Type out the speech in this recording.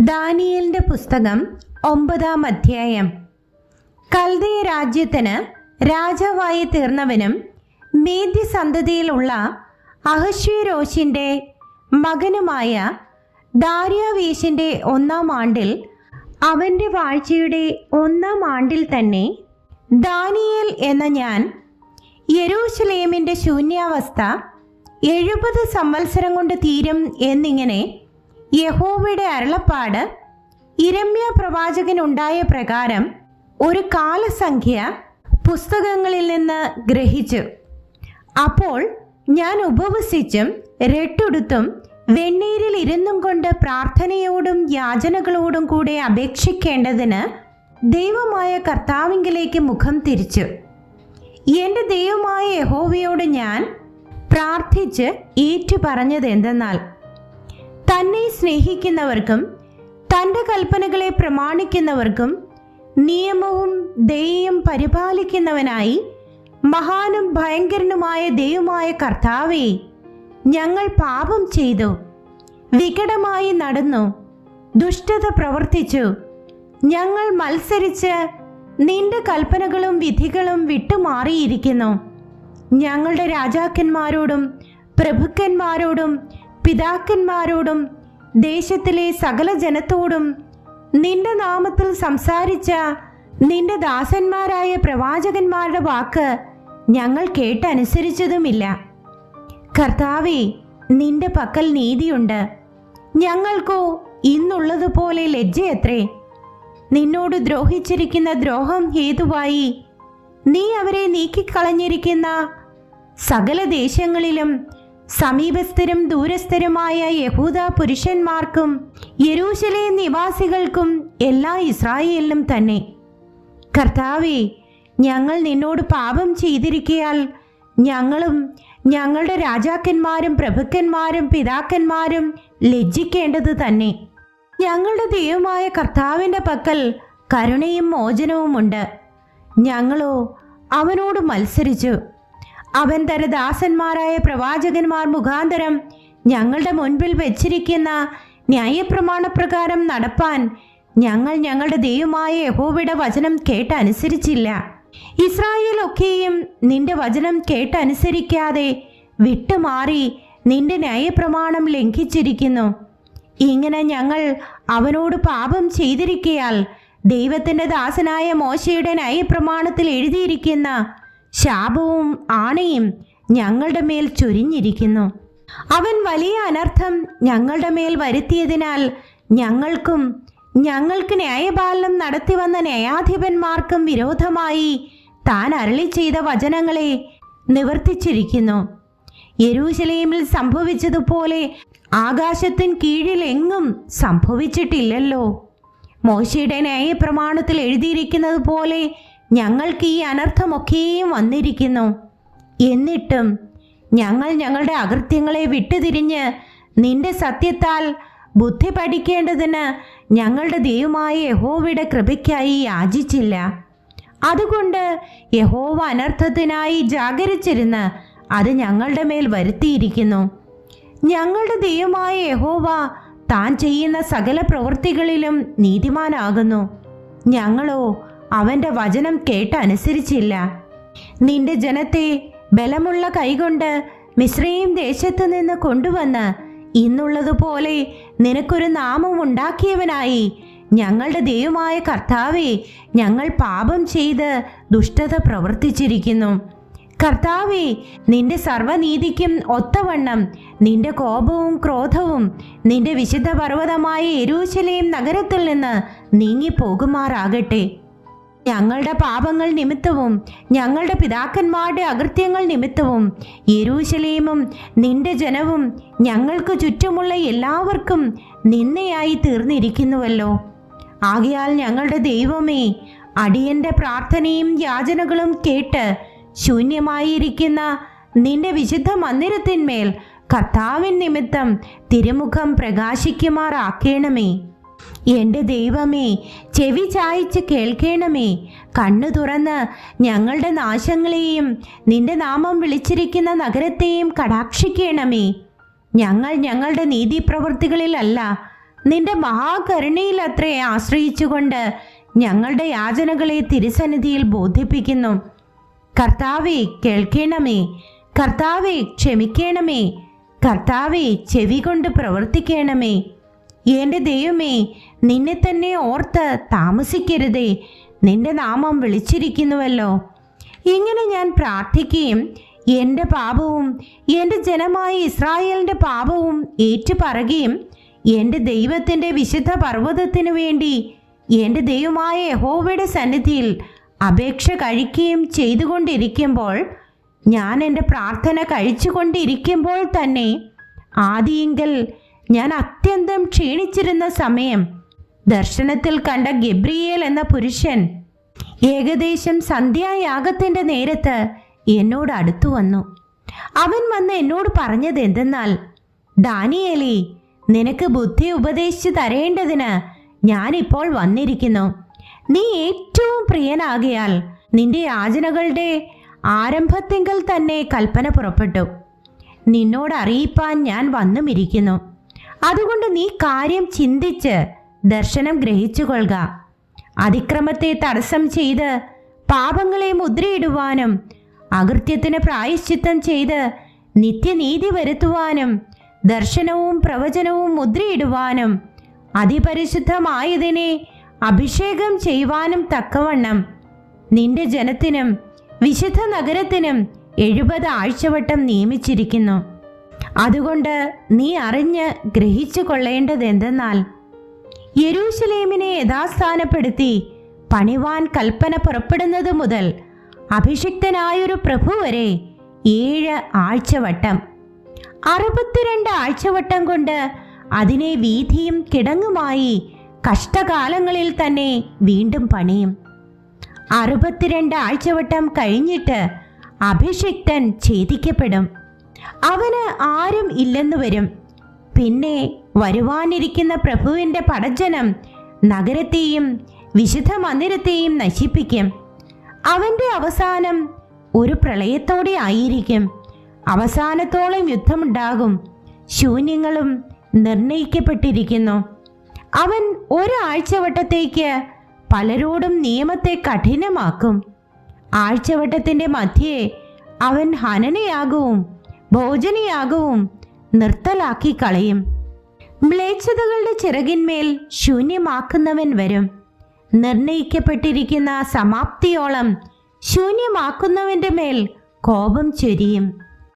ദാനിയലിന്റെ പുസ്തകം ഒമ്പതാം അധ്യായം. കൽതയ രാജ്യത്തിന് രാജാവായി തീർന്നവനും മേധ്യസന്തതിയിലുള്ള അഹശ്വരോഷിന്റെ മകനുമായ ദാര്യാവേശിന്റെ ഒന്നാം ആണ്ടിൽ അവന്റെ വാഴ്ചയുടെ ഒന്നാം ആണ്ടിൽ തന്നെ ദാനിയേൽ എന്ന ഞാൻ യെരൂശലേമിന്റെ ശൂന്യാവസ്ഥ എഴുപത് സംവത്സരം കൊണ്ട് തീരും എന്നിങ്ങനെ യഹോവയുടെ അരുളപ്പാട് ഇരമ്യ പ്രവാചകനുണ്ടായ പ്രകാരം ഒരു കാലസംഖ്യ പുസ്തകങ്ങളിൽ നിന്ന് ഗ്രഹിച്ചു. അപ്പോൾ ഞാൻ ഉപവസിച്ചും രട്ടുടുത്തും വെണ്ണീരിൽ ഇരുന്നും കൊണ്ട് പ്രാർത്ഥനയോടും യാചനകളോടും കൂടെ അപേക്ഷിക്കേണ്ടതിന് ദൈവമായ കർത്താവിങ്കിലേക്ക് മുഖം തിരിച്ചു. എന്റെ ദൈവമായ യഹോവയോട് ഞാൻ പ്രാർത്ഥിച്ച് ഏറ്റു പറഞ്ഞത് എന്തെന്നാൽ തന്നെ സ്നേഹിക്കുന്നവർക്കും തന്റെ കൽപ്പനകളെ പ്രമാണിക്കുന്നവർക്കും നിയമവും ദയയും പരിപാലിക്കുന്നവനായി മഹാനും ഭയങ്കരനുമായ ദൈവമായ കർത്താവേ ഞങ്ങൾ പാപം ചെയ്തു വികടമായി നടന്നു ദുഷ്ടത പ്രവർത്തിച്ചു ഞങ്ങൾ മത്സരിച്ച് നിന്റെ കൽപ്പനകളും വിധികളും വിട്ടുമാറിയിരിക്കുന്നു ഞങ്ങളുടെ രാജാക്കന്മാരോടും പ്രഭുക്കന്മാരോടും പിതാക്കന്മാരോടും ദേശത്തിലെ സകല ജനത്തോടും നിന്റെ നാമത്തിൽ സംസാരിച്ച നിന്റെ ദാസന്മാരായ പ്രവാചകന്മാരുടെ വാക്ക് ഞങ്ങൾ കേട്ടനുസരിച്ചതുമില്ല. കർത്താവേ നിന്റെ പക്കൽ നീതിയുണ്ട്. ഞങ്ങൾക്കോ ഇന്നുള്ളതുപോലെ ലജ്ജയത്രേ. നിന്നോട് ദ്രോഹിച്ചിരിക്കുന്ന ദ്രോഹം ഹേതുവായി നീ അവരെ നീക്കിക്കളഞ്ഞിരിക്കുന്ന സകല ദേശങ്ങളിലും സമീപസ്ഥരും ദൂരസ്ഥരുമായ യഹൂദ പുരുഷന്മാർക്കും യെരൂശലേം നിവാസികൾക്കും എല്ലാ ഇസ്രായേലിലും തന്നെ. കർത്താവേ ഞങ്ങൾ നിന്നോട് പാപം ചെയ്തിരിക്കയാൽ ഞങ്ങളും ഞങ്ങളുടെ രാജാക്കന്മാരും പ്രഭുക്കന്മാരും പിതാക്കന്മാരും ലജ്ജിക്കേണ്ടത് തന്നെ. ഞങ്ങളുടെ ദൈവമായ കർത്താവിന്റെ പക്കൽ കരുണയും മോചനവുമുണ്ട്. ഞങ്ങളോ അവനോട് മത്സരിച്ചു. അവൻ തന്റെ ദാസന്മാരായ പ്രവാചകന്മാർ മുഖാന്തരം ഞങ്ങളുടെ മുൻപിൽ വെച്ചിരിക്കുന്ന ന്യായപ്രമാണപ്രകാരം നടപ്പാൻ ഞങ്ങൾ ഞങ്ങളുടെ ദൈവമായ യഹോവയുടെ വചനം കേട്ടനുസരിച്ചില്ല. ഇസ്രായേൽ ഒക്കെയും നിന്റെ വചനം കേട്ടനുസരിക്കാതെ വിട്ടുമാറി നിന്റെ ന്യായപ്രമാണം ലംഘിച്ചിരിക്കുന്നു. ഇങ്ങനെ ഞങ്ങൾ അവനോട് പാപം ചെയ്തിരിക്കയാൽ ദൈവത്തിന്റെ ദാസനായ മോശയുടെ ന്യായപ്രമാണത്തിൽ എഴുതിയിരിക്കുന്ന ശാപവും ആണയും ഞങ്ങളുടെ മേൽ ചൊരിഞ്ഞിരിക്കുന്നു. അവൻ വലിയ അനർത്ഥം ഞങ്ങളുടെ മേൽ വരുത്തിയതിനാൽ ഞങ്ങൾക്കും ഞങ്ങൾക്ക് ന്യായപാലനം നടത്തി വന്ന ന്യായാധിപന്മാർക്കും വിരോധമായി താൻ അരളി ചെയ്ത വചനങ്ങളെ നിവർത്തിച്ചിരിക്കുന്നു. യെരൂശലേമിൽ സംഭവിച്ചതുപോലെ ആകാശത്തിൻ കീഴിൽ എങ്ങും സംഭവിച്ചിട്ടില്ലല്ലോ. മോശയുടെ ന്യായപ്രമാണത്തിൽ എഴുതിയിരിക്കുന്നത് പോലെ ഞങ്ങൾക്ക് ഈ അനർത്ഥമൊക്കെയും വന്നിരിക്കുന്നു. എന്നിട്ടും ഞങ്ങൾ ഞങ്ങളുടെ അകൃത്യങ്ങളെ വിട്ടുതിരിഞ്ഞ് നിന്റെ സത്യത്താൽ ബുദ്ധി പഠിക്കേണ്ടതിന് ഞങ്ങളുടെ ദൈവമായ യഹോവയുടെ കൃപയ്ക്കായി യാചിച്ചില്ല. അതുകൊണ്ട് യഹോവ അനർത്ഥത്തിനായി ജാഗരിച്ചിരുന്ന് അത് ഞങ്ങളുടെ മേൽ വരുത്തിയിരിക്കുന്നു. ഞങ്ങളുടെ ദൈവമായ യഹോവ താൻ ചെയ്യുന്ന സകല പ്രവൃത്തികളിലും നീതിമാനാകുന്നു. ഞങ്ങളോ അവന്റെ വചനം കേട്ടനുസരിച്ചില്ല. നിന്റെ ജനത്തെ ബലമുള്ള കൈകൊണ്ട് മിശ്രയും ദേശത്തു നിന്ന് കൊണ്ടുവന്ന് ഇന്നുള്ളതുപോലെ നിനക്കൊരു നാമം ഉണ്ടാക്കിയവനായി. ഞങ്ങളുടെ ദൈവമായ കർത്താവെ ഞങ്ങൾ പാപം ചെയ്ത് ദുഷ്ടത പ്രവർത്തിച്ചിരിക്കുന്നു. കർത്താവെ നിന്റെ സർവനീതിക്കും ഒത്തവണ്ണം നിന്റെ കോപവും ക്രോധവും നിന്റെ വിശുദ്ധ പർവതമായ എരൂശലേം നഗരത്തിൽ നിന്ന് നീങ്ങിപ്പോകുമാറാകട്ടെ. ഞങ്ങളുടെ പാപങ്ങൾ നിമിത്തവും ഞങ്ങളുടെ പിതാക്കന്മാരുടെ അകൃത്യങ്ങൾ നിമിത്തവും യരൂശലീമും നിന്റെ ജനവും ഞങ്ങൾക്ക് ചുറ്റുമുള്ള എല്ലാവർക്കും നിന്നയായി തീർന്നിരിക്കുന്നുവല്ലോ. ആകയാൽ ഞങ്ങളുടെ ദൈവമേ അടിയന്റെ പ്രാർത്ഥനയും യാചനകളും കേട്ട് ശൂന്യമായിരിക്കുന്ന നിന്റെ വിശുദ്ധ മന്ദിരത്തിന്മേൽ കർത്താവിൻ നിമിത്തം തിരുമുഖം പ്രകാശിക്കുമാറാക്കേണമേ. എന്റെ ദൈവമേ ചെവി ചായച്ച് കേൾക്കണമേ. കണ്ണു തുറന്ന് ഞങ്ങളുടെ നാശങ്ങളെയും നിന്റെ നാമം വിളിച്ചിരിക്കുന്ന നഗരത്തെയും കടാക്ഷിക്കണമേ. ഞങ്ങൾ ഞങ്ങളുടെ നീതിപ്രവൃത്തികളിലല്ല നിന്റെ മഹാകരുണയിൽ അത്രേ ആശ്രയിച്ചുകൊണ്ട് ഞങ്ങളുടെ യാചനകളെ തിരുസന്നിധിയിൽ ബോധിപ്പിക്കുന്നു. കർത്താവെ കേൾക്കണമേ. കർത്താവെ ക്ഷമിക്കണമേ. കർത്താവെ ചെവി കൊണ്ട് പ്രവർത്തിക്കണമേ. എന്റെ ദൈവമേ നിന്നെ തന്നെ ഓർത്ത് താമസിക്കരുതേ. നിന്റെ നാമം വിളിച്ചിരിക്കുന്നുവല്ലോ. ഇങ്ങനെ ഞാൻ പ്രാർത്ഥിക്കുകയും എന്റെ പാപവും എന്റെ ജനമായ ഇസ്രായേലിന്റെ പാപവും ഏറ്റുപറയുകയും എന്റെ ദൈവത്തിന്റെ വിശുദ്ധ പർവതത്തിനു വേണ്ടി എന്റെ ദൈവമായ യഹോവയുടെ സന്നിധിയിൽ അപേക്ഷ കഴിക്കുകയും ചെയ്തുകൊണ്ടിരിക്കുമ്പോൾ ഞാൻ എന്റെ പ്രാർത്ഥന കഴിച്ചുകൊണ്ടിരിക്കുമ്പോൾ തന്നെ ആദിയെങ്കിൽ ഞാൻ അത്യന്തം ക്ഷീണിച്ചിരുന്ന സമയം ദർശനത്തിൽ കണ്ട ഗബ്രിയേൽ എന്ന പുരുഷൻ ഏകദേശം സന്ധ്യായാഗത്തിന്റെ നേരത്ത് എന്നോട് അടുത്തു വന്നു. അവൻ വന്ന് എന്നോട് പറഞ്ഞത് എന്തെന്നാൽ ദാനിയേലി നിനക്ക് ബുദ്ധി ഉപദേശിച്ചു തരേണ്ടതിന് ഞാനിപ്പോൾ വന്നിരിക്കുന്നു. നീ ഏറ്റവും പ്രിയനാകിയാൽ നിന്റെ യാചനകളുടെ ആരംഭത്തിങ്കൽ തന്നെ കൽപ്പന പുറപ്പെട്ടു. നിന്നോട് അറിയിപ്പാൻ ഞാൻ വന്നുമിരിക്കുന്നു. അതുകൊണ്ട് നീ കാര്യം ചിന്തിച്ച് ദർശനം ഗ്രഹിച്ചുകൊള്ളുക. അതിക്രമത്തെ തടസ്സം ചെയ്ത് പാപങ്ങളെ മുദ്രയിടുവാനും അകൃത്യത്തിന് പ്രായശ്ചിത്തം ചെയ്ത് നിത്യനീതി വരുത്തുവാനും ദർശനവും പ്രവചനവും മുദ്രയിടുവാനും അതിപരിശുദ്ധമായതിനെ അഭിഷേകം ചെയ്യുവാനും തക്കവണ്ണം നിന്റെ ജനത്തിനും വിശുദ്ധ നഗരത്തിനും എഴുപത് ആഴ്ചവട്ടം നിയമിച്ചിരിക്കുന്നു. അതുകൊണ്ട് നീ അറിഞ്ഞ് ഗ്രഹിച്ചു കൊള്ളേണ്ടത് എന്തെന്നാൽ യരൂശലേമിനെ യഥാസ്ഥാനപ്പെടുത്തി പണിവാൻ കൽപ്പന പുറപ്പെടുന്നത് മുതൽ അഭിഷിക്തനായൊരു പ്രഭു വരെ ഏഴ് ആഴ്ചവട്ടം. അറുപത്തിരണ്ട് ആഴ്ചവട്ടം കൊണ്ട് അതിനെ വീതിയും കിടങ്ങുമായി കഷ്ടകാലങ്ങളിൽ തന്നെ വീണ്ടും പണിയും. അറുപത്തിരണ്ട് ആഴ്ചവട്ടം കഴിഞ്ഞിട്ട് അഭിഷിക്തൻ ഛേദിക്കപ്പെടും. അവന് ആരും ഇല്ലെന്ന് വരും. പിന്നെ വരുവാനിരിക്കുന്ന പ്രഭുവിന്റെ പടജനം നഗരത്തെയും വിശുദ്ധ മന്ദിരത്തെയും നശിപ്പിക്കും. അവന്റെ അവസാനം ഒരു പ്രളയത്തോടെ ആയിരിക്കും. അവസാനത്തോളം യുദ്ധമുണ്ടാകും. ശൂന്യങ്ങളും നിർണയിക്കപ്പെട്ടിരിക്കുന്നു. അവൻ ഒരാഴ്ചവട്ടത്തേക്ക് പലരോടും നിയമത്തെ കഠിനമാക്കും. ആഴ്ചവട്ടത്തിന്റെ മധ്യേ അവൻ ഹനനയാകവും ഭോജനയാകവും നിർത്തലാക്കി കളയും. മ്ലേച്ഛതകളുടെ ചിറകിന്മേൽ ശൂന്യമാക്കുന്നവൻ വരും. നിർണയിക്കപ്പെട്ടിരിക്കുന്ന സമാപ്തിയോളം ശൂന്യമാക്കുന്നവന്റെ മേൽ കോപം ചൊരിയും.